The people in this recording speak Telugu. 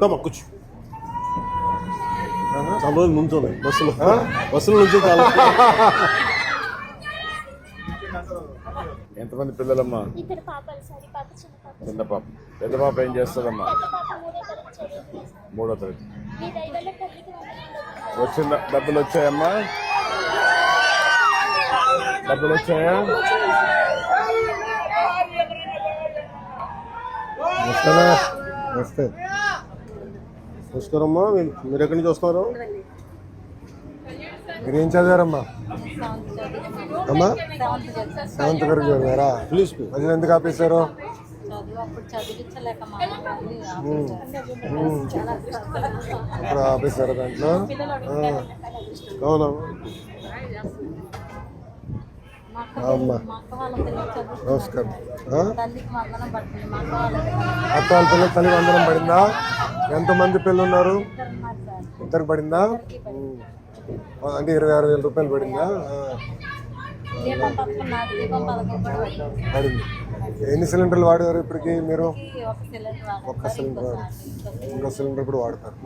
తమ కూర్చో. చాలా రోజులు నుంచోలే. బస్సులో. బస్సులో నుంచి చాలా. ఎంతమంది పిల్లలమ్మా? ఇద్దరు పాపలు సార్ ఈ పాప చిన్న పాప. చిన్న పాప. పెద్ద పాప ఏం చేస్తుందమ్మా? మూడో తరగతి వచ్చిన డబ్బులు వచ్చాయమ్మా? డబ్బులు వచ్చాయా? నమస్తే నమస్తే. నమస్కారమ్మా. మీ- మీరు ఎక్కడి నుంచి వస్తున్నారు? మీరు ఏం చదివారమ్మా? అమ్మా? సెవెంత్ వరకు చదివారా? ప్లీజ్ మధ్యలో ఎందుకు ఆపేశారు? చదువు అప్పుడు చదివించలేక మా అమ్మగారిని ఆపేశారు. ఇప్పుడు దాంట్లో అవునా? అమ్మా. నమస్కారం. ఆ? తల్లికి అత్త వాళ్ళ పిల్లలు తల్లి వందనం పడిందా? ఎంతమంది పిల్లలు ఉన్నారు ఇద్దరు పడిందా? అంటే ఇరవై ఆరు వేల రూపాయలు పడిందా? పడింది. ఎన్ని సిలిండర్లు వాడారు ఇప్పటికి మీరు? ఒక సిలిండర్ ఒక్క సిలిండర్ ఇంకో సిలిండర్ కూడా వాడతారు.